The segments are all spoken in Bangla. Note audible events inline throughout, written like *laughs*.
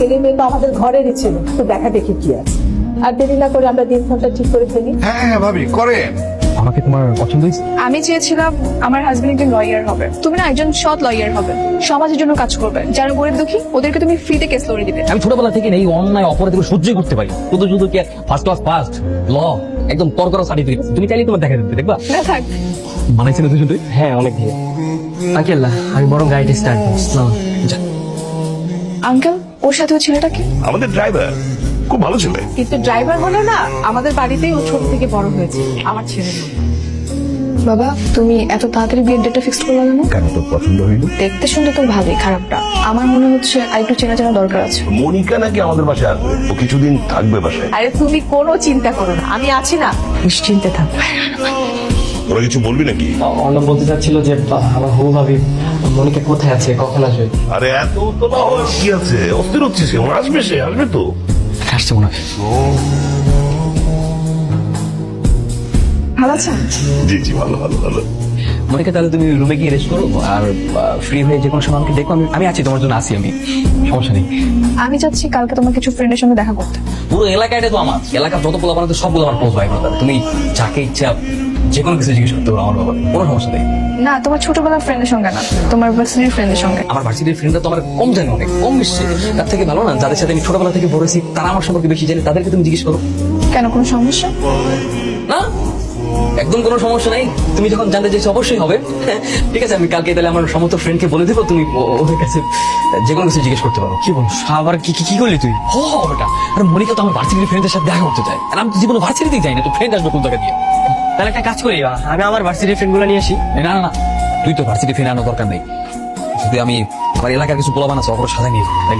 ছেলে মেয়ে তো আমাদের ঘরেরই ছিল তো দেখা দেখি কি আছে। আর দেরি না করে আমরা দিন ফোনটা ঠিক করে ফেলি। হ্যাঁ হ্যাঁ ভাবি করেন। আমাকে তোমার পছন্দ হয়েছে? আমি চেয়েছিলাম আমার হাজবেন্ড একজন লয়ার হবে। তুমি না একজন সৎ লয়ার হবে। সমাজের জন্য কাজ করবে। যারা গরিব দুঃখী ওদেরকে তুমি ফ্রিতে কেস লড়ে দিবে। আমি ছোটবেলা থেকে এই অন্যায় অপরাধ এগুলো সহ্যই করতে পারি। শুধু শুধু কি ফার্স্ট ক্লাস ফার্স্ট ল একদম তর করা সার্টিফিকেট তুমি চাইলে তোমার দেখা দিতে দেখবা? না থাক। মানাইছে না দুজন তুই হ্যাঁ অনেক আঙ্কেল আমি বরং গাড়িটা স্টার্ট দিচ্ছি আঙ্কেল? ওর সাথে ওই ছেলেটা কি আমাদের ড্রাইভার খুব ভালো ছেলে কিন্তু ড্রাইভার হলো না আমাদের বাড়িতেই ও ছোট থেকে বড় হয়েছে আমার ছেলে নয়। বাবা তুমি এত তাড়াতাড়ি বিয়ের ডেটটা ফিক্স করলে কেন? কেন তোর পছন্দ হইল দেখতে শুনতে তো ভালোই খারাপটা। আমার মনে হচ্ছে আর একটু চেনা জানা দরকার আছে। মনিকা নাকি আমাদের বাসায় আসবে? ও কিছুদিন থাকবে বাসায়। আরে তুমি কোনো চিন্তা করো না আমি আছি না। নিশ্চিন্তে থাকো। তোরা কিছু বলবি নাকি? অর্ণব বলতে চাচ্ছিল যে আমার হবু ভাবি মনিকা কোথায় আছে কখন আসবে? আরে এত তো না কি আছে? অস্থির হচ্ছিস? আসবে সে আসবে তো। আসছে মনে হয়। ভালো আছেন জি জি ভালো ভালো ভালো। মনিকা তাহলে তুমি রুমে গিয়ে রেস্ট করো আর ফ্রি হয়ে যে কোনো সময় আমাকে দেখো। আমি আমি আছি তোমার জন্য আসি আমি। সমস্যা নেই। আমি চাচ্ছি কালকে তোমার কিছু ফ্রেন্ডের সঙ্গে দেখা করতে। পুরো এলাকাটা তো আমার। এলাকার যত পোলা বানাতে সবগুলো আমার ক্লোজ ভাই তুমি যাকে ইচ্ছা যে কোনো কিছু জিজ্ঞেস করতে পারো আমার ব্যাপারে। কোনো সমস্যা নেই। না তোমার ছোটবেলার ফ্রেন্ডের সঙ্গে না তোমার ভার্সিটির ফ্রেন্ডের সঙ্গে। আমার ভার্সিটির ফ্রেন্ডরা তো আমার কম জানে অনেক কম মিশছে তার থেকে ভালো না যাদের সাথে আমি ছোটবেলা থেকে বড় হয়েছি তারা আমার সম্পর্কে বেশি জানে তাদেরকে তুমি জিজ্ঞেস করো। কেন কোনো সমস্যা? না? একদম কোনো সমস্যা নাই। তুমি যখন জানতে চাইছো অবশ্যই হবে। *laughs* ঠিক আছে আমি কালকে তাহলে আমার সমস্ত ফ্রেন্ডকে বলে দেবো তুমি ওদের কাছে যে কোনো কিছু জিজ্ঞেস করতে পারো। কি বল? আবার কি কি- করলি তুই? হো আর মনিকা তো আমার ভার্সিটির ফ্রেন্ডের সাথে দেখা করতে চায়। আর আমি তো জীবনে ভার্সিটিতেই যাই না তো ফ্রেন্ড আসবে কোন জায়গা দিয়ে? তাহলে একটা কাজ করি আমি আমার ভার্সিটির ফ্রেন্ডগুলো নিয়ে আসি। না না না। তুই তো ভার্সিটি ফ্রেন্ড আনো দরকার নেই। যদি আমি আমার এলাকার কিছু পোলাবান আছে অপর সাজাই নিয়ে তাই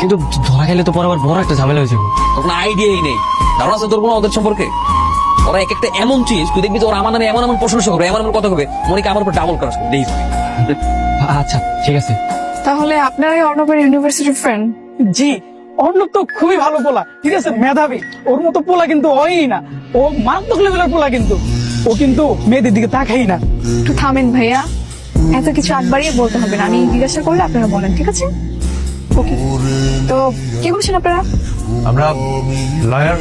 কিন্তু ধরা গেলে তো পরে আবার বড় একটা ঝামেলা হয়েছে কোনো আইডিয়াই নেই। ধারণা আছে তোর কোনো ওদের সম্পর্কে? ওরা এক একটা এমন চিজ তুই দেখবি যে ওরা আমার নামে এমন এমন প্রশংসা করবে এমন এমন কথা হবে মনিকা আমার উপর ডাবল ক্রাশ করবে আচ্ছা ঠিক আছে। তাহলে আপনারাই অর্ণবের ইউনিভার্সিটির ফ্রেন্ড জি অর্ণব তো খুবই ভালো পোলা ঠিক আছে মেধাবী। ওর মতো পোলা কিন্তু হয়ই না। ও মারাত্মক লেভেলের পোলা কিন্তু। ও কিন্তু মেয়েদের দিকে তাকাই না। একটু থামেন ভাইয়া এত কিছু আগ বাড়িয়ে বলতে হবে না আমি জিজ্ঞাসা করলে আপনারা বলেন ঠিক আছে? ওকে তো কি বলছেন আপনারা? আমরা লয়ার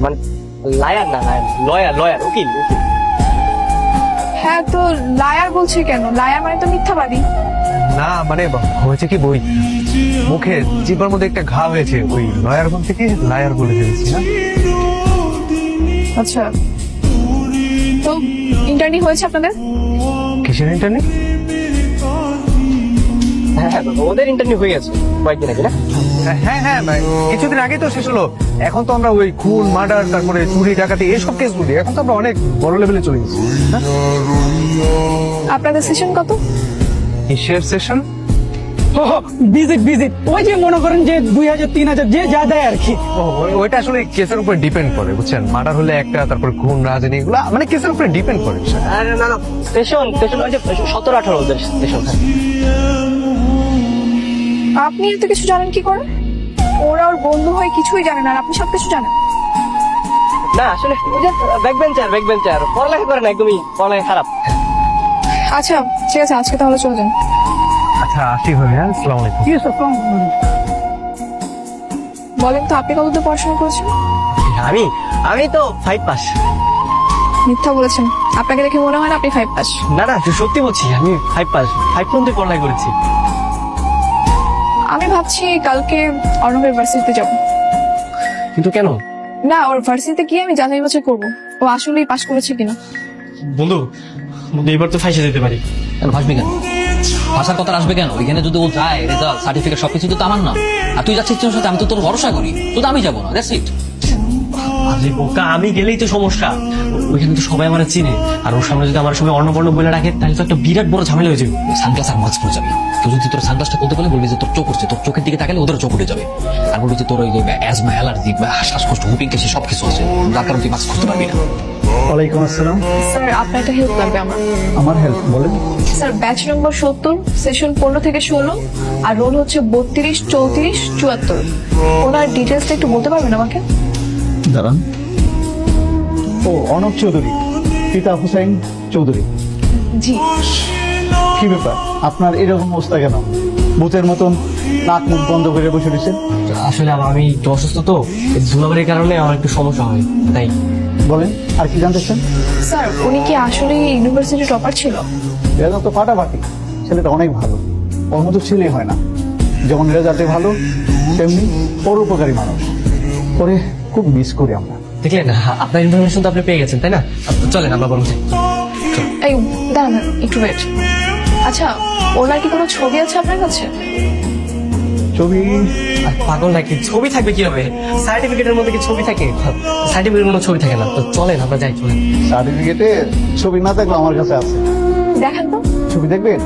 মানে লায়ার না লায়ার লয়ার লয়ার উকিল উকিল। হ্যাঁ তো লায়ার বলছে কেন? লায়ার মানে তো মিথ্যাবাদী। না মানে হয়েছে কি বই? মুখে জিব্বার মধ্যে একটা ঘা হয়েছে ওই লয়ার কোন থেকে লায়ার বলে ফেলেছি না? আচ্ছা। তো ইন্টারনি হয়েছে আপনাদের? কিসের ইন্টারনেট হ্যাঁ ওদের ইন্টারভিউ হয়ে গেছে। কয়েকদিন আগে না? হ্যাঁ হ্যাঁ ভাই। কিছুদিন আগেই তো শেষ হলো। এখন তো আমরা ওই খুন মার্ডার তারপরে চুরি ডাকাতি এইসব কেস বলি এখন তো আমরা অনেক বড় লেভেলে চলে গেছি। হ্যাঁ? আপনাদের সেশন কত? কিসের সেশন ভিজিট ভিজিট ওই যে মনে করেন যে দুই হাজার তিন হাজার যে যা দেয় আর কি। ও ওইটা আসলে কেসের উপর ডিপেন্ড করে বুঝছেন? মার্ডার হলে একটা তারপর খুন রাজনী এগুলো মানে কেসের উপরে ডিপেন্ড করে। না না স্টেশন স্টেশন ওই যে সতেরো আঠারো স্টেশন আপনি এত কিছু জানেন কি করে? ওরা ওর বন্ধু হয়ে কিছুই জানেন আর আপনি সবকিছু জানেন। না আসলে ব্যাক বেঞ্চার ব্যাক বেঞ্চার পড়ালেখা করে না একদমই পড়ালেখা খারাপ। আচ্ছা ঠিক আছে আজকে তাহলে চলে যান। আচ্ছা আসি ভাই হ্যাঁ আসসালামু আলাইকুম। কি সব বলেন তো আপনি কতদূর পড়াশোনা করেছেন? আমি আমি তো ফাইভ পাস মিথ্যা বলেছেন। আপনাকে দেখে মনে হয় না আপনি ফাইভ পাস না না সত্যি বলছি আমি ফাইভ পাস ফাইভ পর্যন্ত পড়ালেখা করেছি। ভাবছি কালকে অর্ণবের ভার্সিটিতে যাব। কিন্তু কেন? না ওর ভার্সিটিতে গিয়ে আমি যাচাই বাছাই করব। ও আসলেই পাশ করেছে কিনা। বন্ধু বন্ধু এবার তো ফাইসে যেতে পারি। কেন ভাসবি কেন? ভাষার কথা আসবে কেন? ওইখানে যদি ও যায় রেজাল্ট সার্টিফিকেট সবকিছু তো আমার না আর তুই যাচ্ছিস তোর সাথে আমি তো তোর ভরসা করি। তো আমি যাব না দ্যাটস ইট আরে বোকা আমি গেলেই তো সমস্যা। ওইখানে তো সবাই আমার চিনে। আর ওর সামনে যদি আমার সঙ্গে অন্নপর্ণ বলে রাখে তাহলে তো একটা বিরাট বড় ঝামেলা হয়ে যাবে। সানগ্লাস আর মাস্ক পরে যাবি। তো যদি তোর সানগ্লাসটা খুলতে বলে বলবি যে তোর চোখ উঠছে তোর চোখের দিকে তাকালে ওদের চোখ উঠে যাবে। আর বলবি যে তোর ওই অ্যাজমা অ্যালার্জি বা শ্বাসকষ্ট হুপিং কেসে সব কিছু আছে। যার কারণে তুই মাস্ক করতে পারবি না। ওয়ালাইকুম আসসালাম। স্যার আপনার একটা হেল্প লাগবে আমার। আমার হেল্প বলেন। স্যার ব্যাচ নম্বর সত্তর সেশন পনেরো থেকে ষোলো আর রোল হচ্ছে বত্রিশ চৌত্রিশ চুয়াত্তর। ওনার ডিটেলসটা একটু বলতে পারবেন আমাকে? দাঁড়ান। ও অনব চৌধুরী পিতা হুসাইন চৌধুরী। জি। কি ব্যাপার? আপনার এরকম অবস্থা কেন? ভূতের মতন নাক মুখ বন্ধ করে বসে রয়েছেন? আসলে আমি একটু অসুস্থ তো এই ধুলাবাড়ির কারণে আমার একটু সমস্যা হয় তাই। বলেন আর কি জানতে চান? স্যার উনি কি আসলে ইউনিভার্সিটি টপার ছিল? রেজাল্ট তো ফাটাফাটি ছেলেটা অনেক ভালো। ওর মতো ছেলে হয় না। যেমন রেজাল্টে ভালো তেমনি পরোপকারী মানুষ। ওরে খুব মিস করি আমরা। দেখলেন আপনার ইনফরমেশন তো আপনি পেয়ে গেছেন তাই না? চলেন আমরা বরং। এই দাঁড়ান একটু ওয়েট আচ্ছা ওনার কি কোনো ছবি আছে আপনার কাছে? ছবি? পাগল নাকি? ছবি থাকবে কি হবে সার্টিফিকেটের মধ্যে কি ছবি থাকে? সার্টিফিকেটের কোনো ছবি থাকে না। তো চলেন আমরা যাই চলেন। সার্টিফিকেটে ছবি না থাকলে আমার কাছে আছে। দেখেন তো। ছবি দেখবেন?